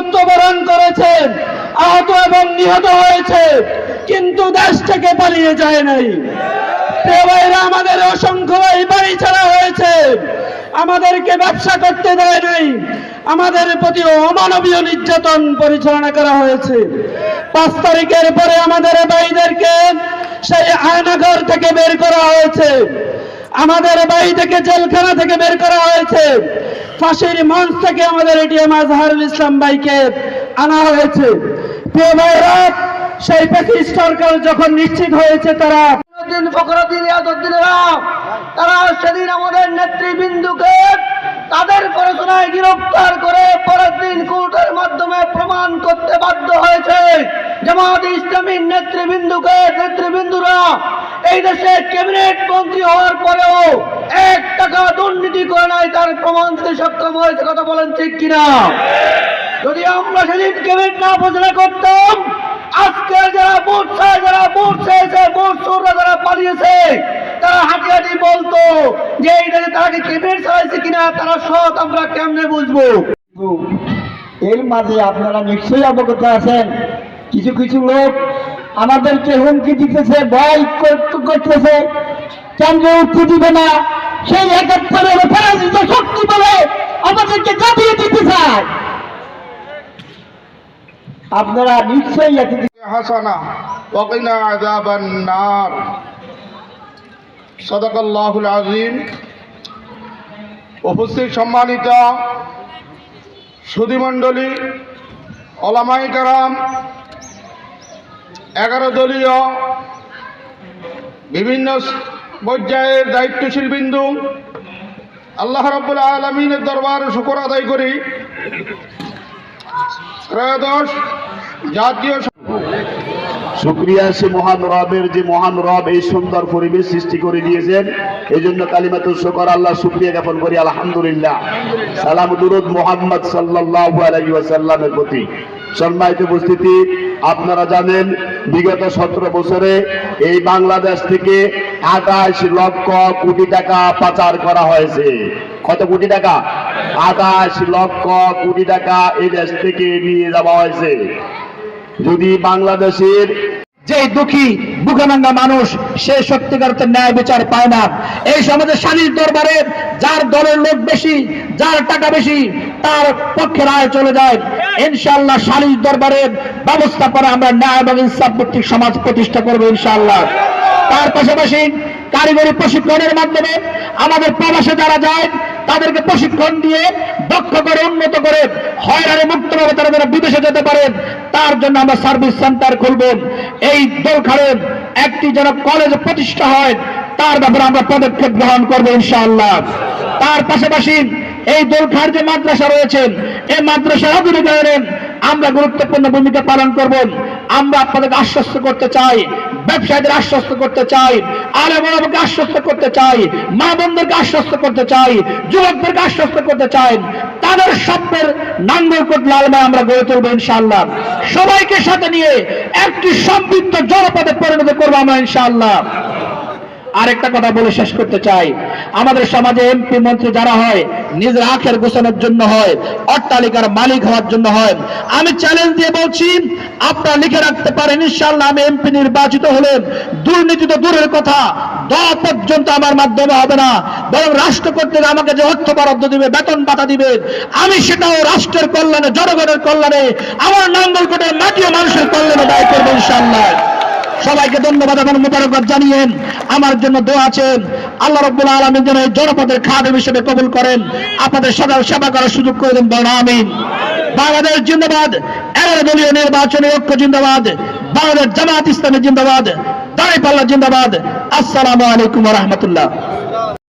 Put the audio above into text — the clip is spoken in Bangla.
হয়েছে আহত এবং নিহত হয়েছে, কিন্তু দেশ থেকে পালিয়ে যায় নাই। আমাদের অসংখ্য এই বাড়ি ছাড়া হয়েছে, আমাদেরকে ব্যবসা করতে দেয় নাই, আমাদের প্রতি অমানবীয় নির্যাতন পরিচালনা করা হয়েছে। পাঁচ তারিখের পরে আমাদের ভাইদেরকে সেই আয়নাঘর থেকে বের করা হয়েছে, আমাদের বাড়ি থেকে জেলখানা থেকে বের করা হয়েছে ফাঁসির মঞ্চ থেকে আমাদের এটিএম আজহারুল ইসলাম ভাইকে আনা হয়েছে। সেই প্যাকেজ সরকার যখন নিশ্চিত হয়েছে তারা তারা সেদিন আমাদের নেতৃবৃন্দুকে তাদের পড়াশোনায় গ্রেফতার করে পরের দিন কোর্টের মাধ্যমে প্রমাণ করতে বাধ্য হয়েছে। জামাত ইসলামীর নেতৃবৃন্দুকে, নেতৃবৃন্দুরা এই দেশে ক্যাবিনেট মন্ত্রী হওয়ার পরেও এক টাকা দুর্নীতি করে নাই, তার প্রমাণ দিতে সক্ষম হয়েছে কথা বলেন ঠিক কিনা? যদি আমরা সেদিন ক্যাবিনেট না ঘোষণা করতাম, আজকে যারা ভোট যারা ভোট চেয়েছে ভোট যারা পালিয়েছে, তারা হাঁটি হাঁটি বলতো যে এই দেশে তারা কি ক্যাবিনেট চালাইছে কিনা, তারা সৎ, আমরা কেমনে বুঝব? এর মাঝে আপনারা নিশ্চয়ই অবগত আছেন, কিছু কিছু লোক আমাদেরকে হুমকি দিতেছে, ভয় করতেছে। কেন্দ্রে উঠতে দিবে না। সেই একাত্তরের পরাজিত শক্তি বলে আমাদেরকে কাঁপিয়ে দিতে চায়। আপনারা নিশ্চয়ই হাসানা ওকিনা আযাবান নার। সদাকাল্লাহুল আজিম উপস্থিত সম্মানিত সুধীমণ্ডলী ওলামাই কারাম এগারো দলীয় বিভিন্ন পর্যায়ের দায়িত্বশীল বিন্দু। আল্লাহ রব্বুল আলমিনের দরবার শুকর আদায় করি। ত্রয়োদশ জাতীয় শুক্রিয়া সে মহান রবের যে মহান রব এই সুন্দর পরিবেশ সৃষ্টি করে দিয়েছেন। এই জন্য কালিমাতুল শকর আল্লাহ শুক্রিয়া জ্ঞাপন করি, আলহামদুলিল্লাহ। সালাম দুরুদ মোহাম্মদ সাল্লাল্লাহু আলাইহি ওয়াসাল্লামের প্রতি। সম্মানিত উপস্থিতি, আপনারা জানেন বিগত সতেরো বছরে এই বাংলাদেশ থেকে আঠাশ লক্ষ কোটি টাকা পাচার করা হয়েছে। কত কোটি টাকা? আঠাশ লক্ষ কোটি টাকা এই দেশ থেকে নিয়ে যাওয়া হয়েছে। যদি বাংলাদেশের যে দুঃখী, বুকানাঙ্গা মানুষ, সে সত্যিকার ন্যায় বিচার পায় না। এই সমাজে শালীর দরবারে যার দলের লোক বেশি, যার টাকা বেশি তার পক্ষে রায় চলে যায়। ইনশাআল্লাহ শালীর দরবারে ব্যবস্থা করে আমরা ন্যায় এবং ইনসাফ ভিত্তিক সমাজ প্রতিষ্ঠা করব ইনশাআল্লাহ। তার পাশাপাশি কারিগরি প্রশিক্ষণের মাধ্যমে আমাদের প্রবাসে যারা যায়, তাদেরকে প্রশিক্ষণ দিয়ে দক্ষ করে, উন্নত করে, হয়রানি মুক্তভাবে তারা যারা বিদেশে যেতে পারে, তার জন্য আমরা সার্ভিস সেন্টার খুলব। এই দোলখাড়ের একটি যেন কলেজ প্রতিষ্ঠা হয়, তার ব্যাপারে আমরা পদক্ষেপ গ্রহণ করব ইনশাআল্লাহ। তার পাশাপাশি এই দোলখার যে মাদ্রাসা রয়েছে, এই মাদ্রাসার আধুনিকায়নে আমরা গুরুত্বপূর্ণ ভূমিকা পালন করব। আমরা আপনাদেরকে আশ্বস্ত করতে চাই, ব্যবসায়ীদের আশ্বস্ত করতে চাই আলেমকে আশ্বস্ত করতে চাই মা বোনদেরকে আশ্বস্ত করতে চাই, যুবকদেরকে আশ্বস্ত করতে চাই। তাদের স্বপ্নের নাঙ্গলকোট লালমায় আমরা গড়ে তুলবো ইনশাআল্লাহ। সবাইকে সাথে নিয়ে একটি সমৃদ্ধ জনপদে পরিণত করব আমরা ইনশাআল্লাহ। আরেকটা কথা বলে শেষ করতে চাই। আমাদের সমাজে এমপি মন্ত্রী যারা হয় নিজের আখের গোছানোর জন্য হয়, অট্টালিকার মালিক হওয়ার জন্য হয়। আমি চ্যালেঞ্জ দিয়ে বলছি, আপনারা লিখে রাখতে পারেন ইনশাল্লাহ আমি এমপি নির্বাচিত হলে দুর্নীতি তো দূরের কথা, দ পর্যন্ত আমার মাধ্যমে হবে না। বরং রাষ্ট্র কর্তৃক আমাকে যে অর্থ বরাদ্দ দিবে, বেতন পাতা দিবে, আমি সেটাও রাষ্ট্রের কল্যাণে, জনগণের কল্যাণে, আমার নাঙ্গলকোটের মাটি ও মানুষের কল্যাণে দায় করব ইনশাল্লাহ সবাইকে ধন্যবাদ এবং মোবারকবাদ জানিয়েন। আমার জন্য দোয়া আছেন আল্লাহ রব্বুল আলমীর জন্য জনপদের খাদেম হিসেবে কবুল করেন। আপনাদের সদা সেবা করার সুযোগ করে দেন, বলেন আমিন। বাংলাদেশ জিন্দাবাদ এগারো দলীয় নির্বাচনে ঐক্য জিন্দাবাদ, বাংলাদেশ জামাত ইসলামী জিন্দাবাদ, দাঁড়িপাল্লা জিন্দাবাদ। আসসালামু আলাইকুম রহমতুল্লাহ।